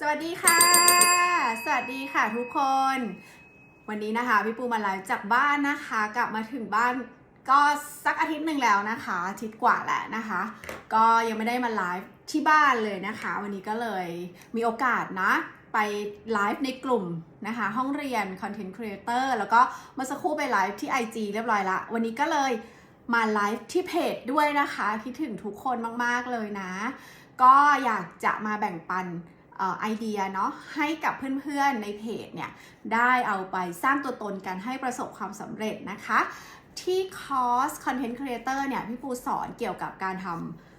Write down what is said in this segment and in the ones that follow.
สวัสดีค่ะ สวัสดีค่ะทุกคน วันนี้นะคะพี่ปูมาไลฟ์จากบ้านนะคะ กลับมาถึงบ้านก็สักอาทิตย์หนึ่งแล้วนะคะอาทิตย์กว่าแล้วนะคะ ก็ยังไม่ได้มาไลฟ์ที่บ้านเลยนะคะ วันนี้ก็เลยมีโอกาสนะ ไปไลฟ์ในกลุ่มนะคะ ห้องเรียน Content Creator แล้วก็เมื่อสักครู่ไปไลฟ์ที่ IG เรียบร้อยละ วันนี้ก็เลยมาไลฟ์ที่เพจด้วยนะคะ คิดถึงทุกคนมาก ๆ เลยนะ ก็อยากจะมาแบ่งปัน ไอเดียเนาะให้กับเพื่อนๆในเพจเนี่ยได้เอาไปสร้างตัวตนกันให้ประสบความสำเร็จนะคะ ที่คอร์ส Content Creator เนี่ยพี่ปูสอนเกี่ยวกับการท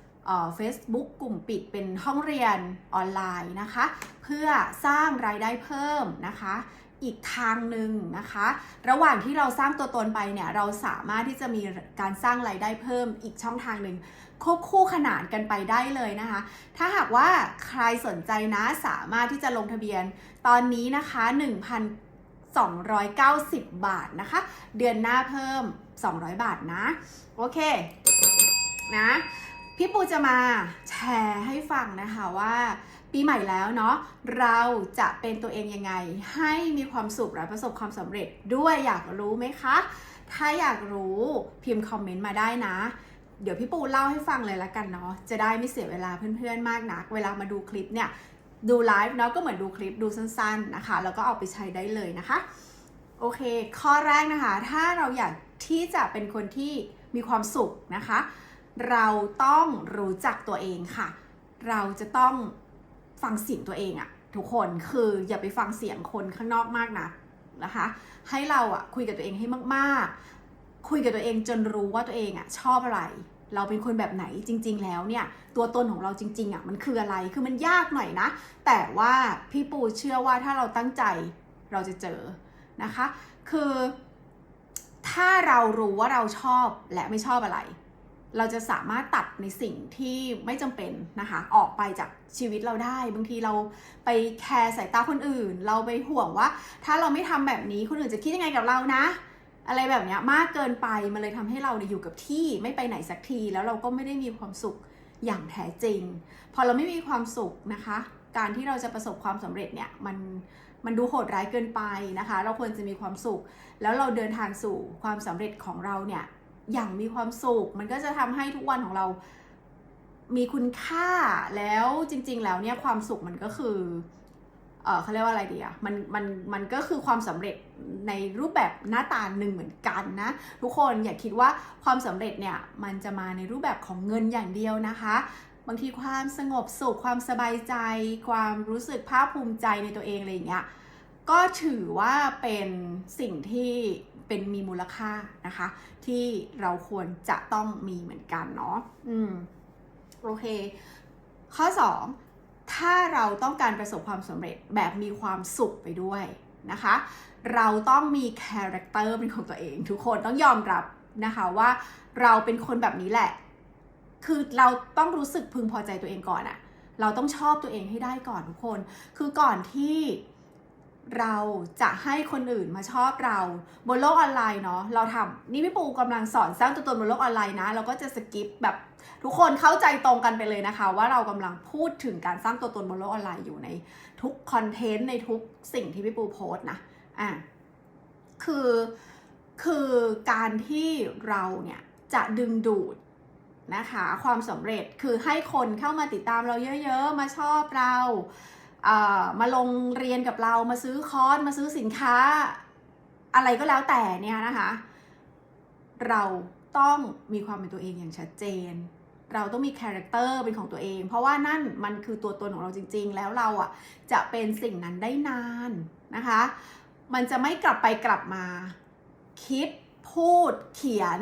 ำเฟซบุ๊กกลุ่มปิดเป็นห้องเรียนออนไลน์นะคะ เพื่อสร้างรายได้เพิ่มนะคะ อีกทางหนึ่งนะคะ ระหว่างที่เราสร้างตัวตนไปเนี่ยเราสามารถที่จะมีการสร้างรายได้เพิ่มอีกช่องทางหนึ่งควบคู่ขนานกันไปได้เลยนะคะ ถ้าหากว่าใครสนใจนะสามารถที่จะลงทะเบียนตอนนี้นะคะ 1,290 บาทนะคะ เดือนหน้าเพิ่ม 200 บาทนะ โอเคนะ พี่ปูจะมาแชร์ให้ฟังนะคะว่า ปีใหม่แล้วเนาะเราจะเป็นตัวเองยังไง ให้มีความสุขและประสบความสำเร็จด้วยอยากรู้ไหมคะ ถ้าอยากรู้พิมพ์คอมเมนต์มาได้นะ เดี๋ยวพี่ปูเล่าให้ฟังเลยละกันเนาะจะได้ไม่เสียเวลาเพื่อนๆมากนัก เวลามาดูคลิปเนี่ยดูไลฟ์เนาะก็เหมือนดูคลิปดูสั้นๆนะคะ แล้วก็เอาไปใช้ได้เลยนะคะโอเค ข้อแรกนะคะ ถ้าเราอยากที่จะเป็นคนที่มีความสุขนะคะ เราต้องรู้จักตัวเองค่ะ เราจะต้อง ฟังเสียงตัวเองอะทุกคนคืออย่าไปฟังเสียงคนข้างนอกมากนะนะคะ ให้เราอะคุยกับตัวเองให้มากๆ คุยกับตัวเองจนรู้ว่าตัวเองอะชอบอะไร เราเป็นคนแบบไหนจริง ๆ แล้วเนี่ยตัวตนของเราจริงๆอะมันคืออะไรคือมันยากหน่อยนะ แต่ว่าพี่ปูเชื่อว่าถ้าเราตั้งใจเราจะเจอนะคะ คือถ้าเรารู้ว่าเราชอบและไม่ชอบอะไร เราจะสามารถตัดในสิ่งที่ไม่จำเป็นนะคะ ออกไปจากชีวิตเราได้ บางทีเราไปแคร์สายตาคนอื่น เราไปห่วงว่า ถ้าเราไม่ทำแบบนี้คนอื่นจะคิดยังไงกับเรานะ อะไรแบบนี้มากเกินไปมันเลยทำให้เราอยู่กับที่ไม่ไปไหนสักที แล้วเราก็ไม่ได้มีความสุขอย่างแท้จริง พอเราไม่มีความสุขนะคะ การที่เราจะประสบความสำเร็จเนี่ยมันมันดูโหดร้ายเกินไปนะคะ เราควรจะมีความสุข แล้วเราเดินทางสู่ความสำเร็จของเราเนี่ย อย่างมีความสุข มันก็จะทำให้ทุกวันของเรา มีคุณค่าแล้วจริง ๆ แล้วเนี่ยความสุขมันก็คือเออเขาเรียกว่าอะไรดีอะมันมันมันก็คือความสำเร็จในรูปแบบหน้าตาหนึ่งเหมือนกันนะทุกคนอย่าคิดว่าความสำเร็จเนี่ยมันจะมาในรูปแบบของเงินอย่างเดียวนะคะ บางทีความสงบสุขความสบายใจ ความรู้สึกภาคภูมิใจในตัวเองอะไรอย่างเงี้ยก็ถือว่าเป็นสิ่งที่ เป็นมีมูลค่านะคะ ที่เราควรจะต้องมีเหมือนกันเนาะอืมโอเค ข้อ 2 ถ้าเราต้องการประสบความสำเร็จแบบมีความสุขไปด้วยนะคะ เราต้องมีคาแรคเตอร์เป็นของตัวเองทุกคนต้องยอมรับนะคะว่าเราเป็นคนแบบนี้แหละ คือเราต้องรู้สึกพึงพอใจตัวเองก่อนอะเราต้องชอบตัวเองให้ได้ก่อนทุกคน คือก่อนที่ เราจะให้คนอื่นมาชอบเราบนโลกออนไลน์เนาะเราทำนี่พี่ปูกำลังสอนสร้างตัวตนบนโลกออนไลน์นะ เราก็จะสกิปแบบทุกคนเข้าใจตรงกันไปเลยนะคะ ว่าเรากำลังพูดถึงการสร้างตัวตนบนโลกออนไลน์อยู่ในทุกคอนเทนต์ในทุกสิ่งที่พี่ปูโพสต์นะอะคือคือการที่เราเนี่ยจะดึงดูดนะคะความสำเร็จคือให้คนเข้ามาติดตามเราเยอะ ๆ มาชอบเรา มาลงเรียนกับเรามาซื้อคอร์สมาซื้อสินค้า อะไรก็แล้วแต่เนี่ยนะคะ เราต้องมีความเป็นตัวเองอย่างชัดเจน เราต้องมีคาแรคเตอร์เป็นของตัวเอง เพราะว่านั่นมันคือตัวตนของเราจริง ๆ แล้วเราอะจะเป็นสิ่งนั้นได้นานนะคะ มันจะไม่กลับไปกลับมา คิดพูดเขียน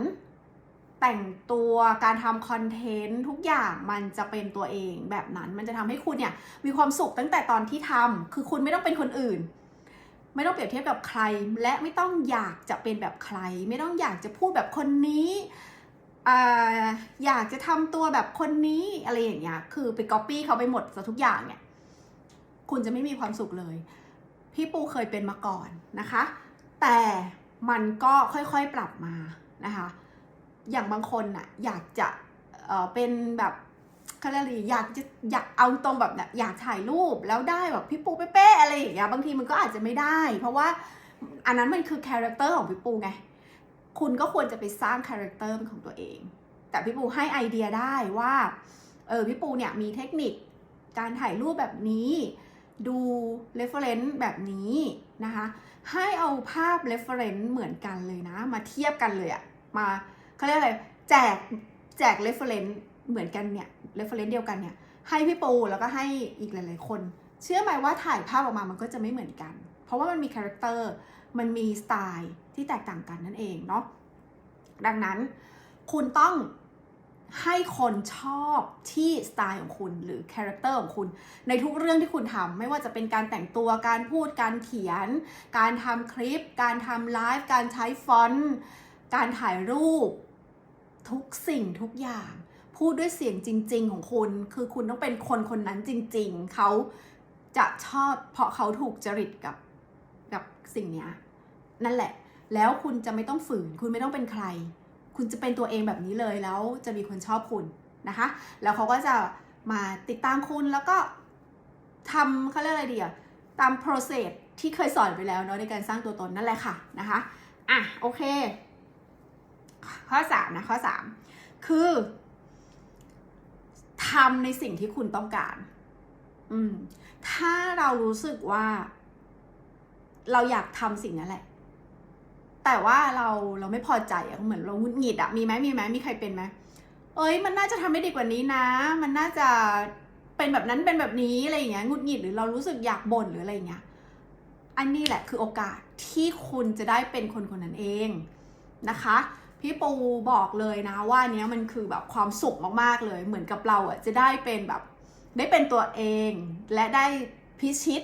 แต่งตัวการทำคอนเทนต์ทุกอย่างมันจะเป็นตัวเองแบบนั้น มันจะทำให้คุณเนี่ยมีความสุขตั้งแต่ตอนที่ทำคือคุณไม่ต้องเป็นคนอื่น ไม่ต้องเปรียบเทียบกับใคร และไม่ต้องอยากจะเป็นแบบใคร ไม่ต้องอยากจะพูดแบบคนนี้ออยากจะทำตัวแบบคนนี้อะไรอย่างเงี้ยคือไปก๊อปปี้เขาไปหมดทุกอย่างเนี่ยคุณจะไม่มีความสุขเลย พี่ปูเคยเป็นมาก่อนนะคะ แต่มันก็ค่อยๆปรับมานะคะ อย่างบางคนน่ะอยากจะเออเป็นแบบเขาเรียอยากจะอยากเอาตรงแบบเนี่ยอยากถ่ายรูปแล้วได้แบบพี่ปูเป๊ะๆอะไรอย่างเงี้ยบางทีมันก็อาจจะไม่ได้ เพราะว่าอันนั้นมันคือคาแรคเตอร์ของพี่ปูไงคุณก็ควรจะไปสร้างคาแรคเตอร์ของตัวเอง แต่พี่ปูให้ไอเดียได้ว่าเออพี่ปูเนี่ยมีเทคนิคการถ่ายรูปแบบนี้ ดู reference แบบนี้นะคะ ให้เอาภาพ reference เหมือนกันเลยนะ มาเทียบกันเลยอะมา เขาเรียกอะไรแจกแจก reference เหมือนกันเนี่ย reference เดียวกันเนี่ยให้พี่ปูแล้วก็ให้อีกหลาย ๆ คน เชื่อไหมว่าถ่ายภาพออกมามันก็จะไม่เหมือนกัน เพราะว่ามันมีคาแรคเตอร์มันมีสไตล์ที่แตกต่างกันนั่นเองเนาะดังนั้นคุณต้องให้คนชอบที่สไตล์ของคุณหรือคาแรคเตอร์ของคุณ ในทุกเรื่องที่คุณทำไม่ว่าจะเป็นการแต่งตัวการพูดการเขียน การทำคลิป การทำไลฟ์การใช้ฟอนต์การถ่ายรูป ทุกสิ่งทุกอย่าง พูดด้วยเสียงจริง ๆ ของคุณ คือคุณต้องเป็นคนคนนั้นจริง ๆ เขาจะชอบเพราะเขาถูกจริตกับกับสิ่งเนี้ยนั่นแหละ แล้วคุณจะไม่ต้องฝืน คุณไม่ต้องเป็นใคร คุณจะเป็นตัวเองแบบนี้เลยแล้วจะมีคนชอบคุณนะคะ แล้วเขาก็จะมาติดตามคุณแล้วก็ทำเขาเรียกอะไรดีอะตาม process ที่เคยสอนไปแล้วเนาะในการสร้างตัวตนนั่นแหละค่ะนะคะ อะ โอเค ข้อสามนะข้อสามคือทำในสิ่งที่คุณต้องการ อืม ถ้าเรารู้สึกว่า เราอยากทำสิ่งนั้นแหละ แต่ว่าเราเราไม่พอใจอะเหมือนเราหงุดหงิดอะมีไหมมีไหมมีใครเป็นไหมเอ้ย มันน่าจะทำได้ดีกว่านี้นะ มันน่าจะเป็นแบบนั้นเป็นแบบนี้อะไรอย่างเงี้ยหงุดหงิดหรือเรารู้สึกอยากบ่นหรืออะไรอย่างเงี้ย อันนี้แหละคือโอกาสที่คุณจะได้เป็นคนคนนั้นเองนะคะ พี่ปูบอกเลยนะว่าเนี้ยมันคือแบบความสุขมากๆเลย เหมือนกับเราอะจะได้เป็นแบบได้เป็นตัวเองและได้พิชิต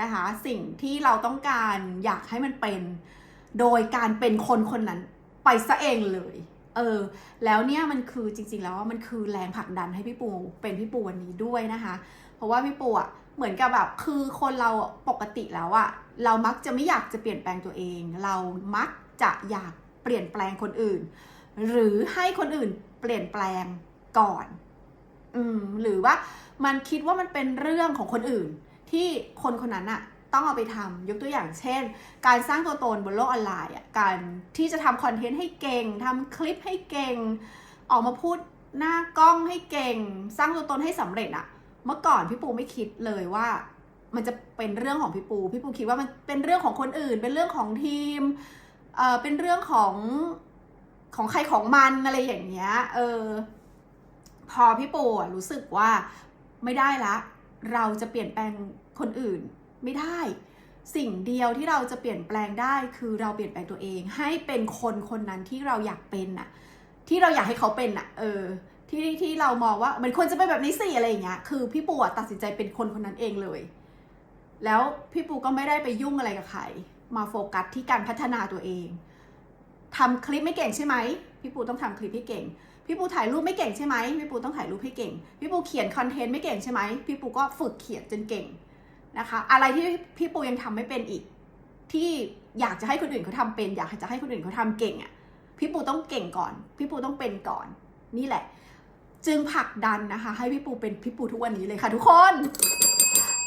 นะคะสิ่งที่เราต้องการอยากให้มันเป็น โดยการเป็นคนคนนั้นไปซะเองเลย เออ แล้วเนี่ยมันคือจริงๆ แล้วมันคือแรงผลักดันให้พี่ปูเป็นพี่ปูวันนี้ด้วยนะคะ เพราะว่าพี่ปูอะเหมือนกับแบบคือคนเราปกติแล้วอะเรามักจะไม่อยากจะเปลี่ยนแปลงตัวเอง เรามักจะอยาก ปลี่ยนแปลงคนอื่น หรือให้คนอื่นเปลี่ยนแปลงก่อน อืมหรือว่ามันคิดว่ามันเป็นเรื่องของคนอื่น ที่คนคนนั้นอะต้องเอาไปทำยกตัวอย่างเช่น การสร้างตัวตนบนโลกออนไลน์อะการที่จะทำคอนเทนต์ให้เก่งทำคลิปให้เก่ง ออกมาพูดหน้ากล้องให้เก่ง สร้างตัวตนให้สำเร็จอะเมื่อก่อนพี่ปูไม่คิดเลยว่ามันจะเป็นเรื่องของพี่ปู พี่ปูคิดว่ามันเป็นเรื่องของคนอื่น เป็นเรื่องของทีม เออเป็นเรื่องของของใครของมันอะไรอย่างเงี้ย เออ พอพี่ปูอะรู้สึกว่าไม่ได้ละ เราจะเปลี่ยนแปลงคนอื่นไม่ได้ สิ่งเดียวที่เราจะเปลี่ยนแปลงได้คือเราเปลี่ยนแปลงตัวเอง ให้เป็นคนคนนั้นที่เราอยากเป็นน่ะ ที่เราอยากให้เขาเป็นน่ะ เออ ที่ที่เรามองว่ามันควรจะเป็นแบบนี้สิอะไรอย่างเงี้ย คือพี่ปูอะตัดสินใจเป็นคนคนนั้นเองเลย แล้วพี่ปูก็ไม่ได้ไปยุ่งอะไรกับใคร มาโฟกัสที่การพัฒนาตัวเองทำคลิปไม่เก่งใช่ไหม พี่ปูต้องทำคลิปให้เก่ง พี่ปูถ่ายรูปไม่เก่งใช่ไหมพี่ปูต้องถ่ายรูปให้เก่ง พี่ปูเขียนคอนเทนต์ไม่เก่งใช่ไหมพี่ปูก็ฝึกเขียนจนเก่งนะคะ อะไรที่พี่ปูยังทำไม่เป็นอีก ที่อยากจะให้คนอื่นเขาทำเป็น อยากจะให้คนอื่นเขาทำเก่งอะ พี่ปูต้องเก่งก่อน พี่ปูต้องเป็นก่อน นี่แหละ จึงผลักดันนะคะ ให้พี่ปูเป็นพี่ปูทุกวันนี้เลยค่ะทุกคน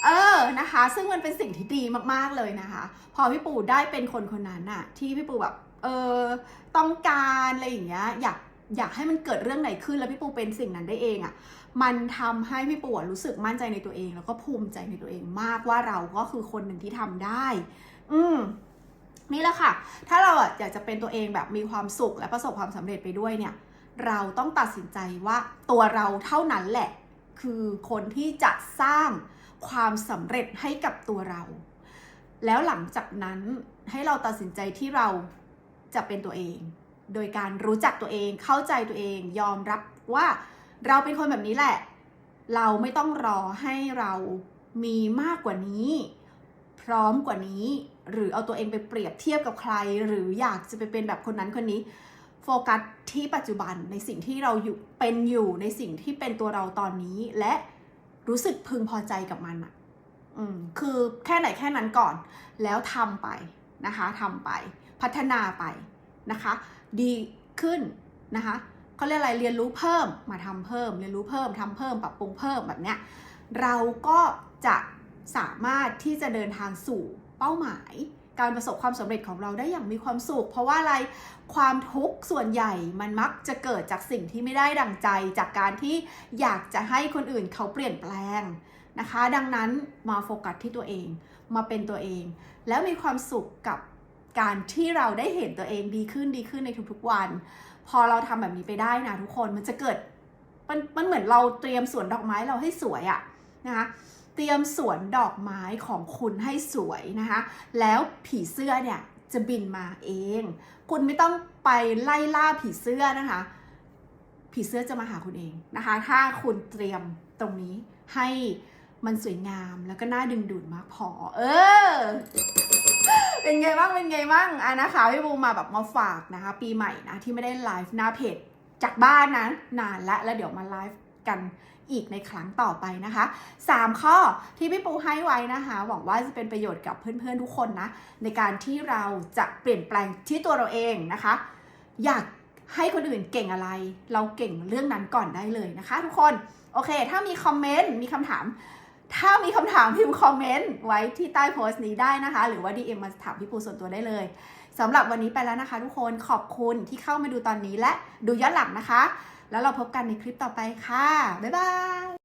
เออนะคะ ซึ่งมันเป็นสิ่งที่ดีมากๆเลยนะคะ พอพี่ปูได้เป็นคนคนนั้นน่ะที่พี่ปูแบบเออต้องการอะไรอย่างเงี้ยอยากอยากให้มันเกิดเรื่องไหนขึ้นแล้วพี่ปูเป็นสิ่งนั้นได้เองอะ่ะ มันทำให้พี่ปูรู้สึกมั่นใจในตัวเอง แล้วก็ภูมิใจในตัวเองมากว่าเราก็คือคนหนึ่งที่ทำได้ อืมนี่แหละค่ะ ถ้าเราอะอยากจะเป็นตัวเองแบบมีความสุขและประสบความสำเร็จไปด้วยเนี่ย เราต้องตัดสินใจว่าตัวเราเท่านั้นแหละ คือคนที่จะสร้าง ความสำเร็จให้กับตัวเรา แล้วหลังจากนั้นให้เราตัดสินใจที่เราจะเป็นตัวเอง โดยการรู้จักตัวเองเข้าใจตัวเอง ยอมรับว่าเราเป็นคนแบบนี้แหละ เราไม่ต้องรอให้เรามีมากกว่านี้ พร้อมกว่านี้ หรือเอาตัวเองไปเปรียบเทียบกับใคร หรืออยากจะไปเป็นแบบคนนั้นคนนี้โฟกัสที่ปัจจุบันในสิ่งที่เราอยู่เป็นอยู่ในสิ่งที่เป็นตัวเราตอนนี้และ รู้สึกพึงพอใจกับมันอะอืมคือแค่ไหนแค่นั้นก่อน แล้วทำไปนะคะทำไปพัฒนาไปนะคะ ดีขึ้นนะคะเขาเรียกอะไรเรียนรู้เพิ่มมาทำเพิ่ม เรียนรู้เพิ่มทำเพิ่มปรับปรุงเพิ่มแบบเนี้ยเราก็จะสามารถที่จะเดินทางสู่เป้าหมาย การประสบความสำเร็จของเราได้อย่างมีความสุข เพราะว่าอะไรความทุกข์ส่วนใหญ่มันมักจะเกิดจากสิ่งที่ไม่ได้ดังใจ จากการที่อยากจะให้คนอื่นเขาเปลี่ยนแปลงนะคะ ดังนั้นมาโฟกัสที่ตัวเองมาเป็นตัวเอง แล้วมีความสุขกับการที่เราได้เห็นตัวเองดีขึ้นดีขึ้นในทุกๆวัน พอเราทำแบบนี้ไปได้นะทุกคนมันจะเกิดมันมันเหมือนเราเตรียมสวนดอกไม้เราให้สวยอะนะคะ ตรียมสวนดอกไม้ของคุณให้สวยนะคะ แล้วผีเสื้อเนี่ยจะบินมาเอง คุณไม่ต้องไปไล่ล่าผีเสื้อนะคะ ผีเสื้อจะมาหาคุณเองนะคะ ถ้าคุณเตรียมตรงนี้ให้มันสวยงามแล้วก็น่าดึงดูดมากพอ เออ เป็นไงบ้าง เป็นไงบ้างอะนะคะพี่บูมมาแบบมาฝากนะคะ ปีใหม่นะที่ไม่ได้ไลฟ์หน้าเพจจากบ้านนะนานละแล้วเดี๋ยวมาไลฟ์กัน อีกในครั้งต่อไปนะคะ 3 ข้อที่พี่ปูให้ไว้นะคะ หวังว่าจะเป็นประโยชน์กับเพื่อนๆทุกคนนะ ในการที่เราจะเปลี่ยนแปลงที่ตัวเราเองนะคะ อยากให้คนอื่นเก่งอะไร เราเก่งเรื่องนั้นก่อนได้เลยนะคะ ทุกคน โอเค ถ้ามีคอมเมนต์ มีคำถาม ถ้ามีคำถามพิมพ์คอมเมนต์ไว้ที่ใต้โพสต์นี้ได้นะคะ หรือว่า DM มาถามพี่ปูส่วนตัวได้เลยสำหรับวันนี้ไปแล้วนะคะ ทุกคน ขอบคุณที่เข้ามาดูตอนนี้และดูย้อนหลังนะคะ แล้วเราพบกันในคลิปต่อไปค่ะ บ๊ายบาย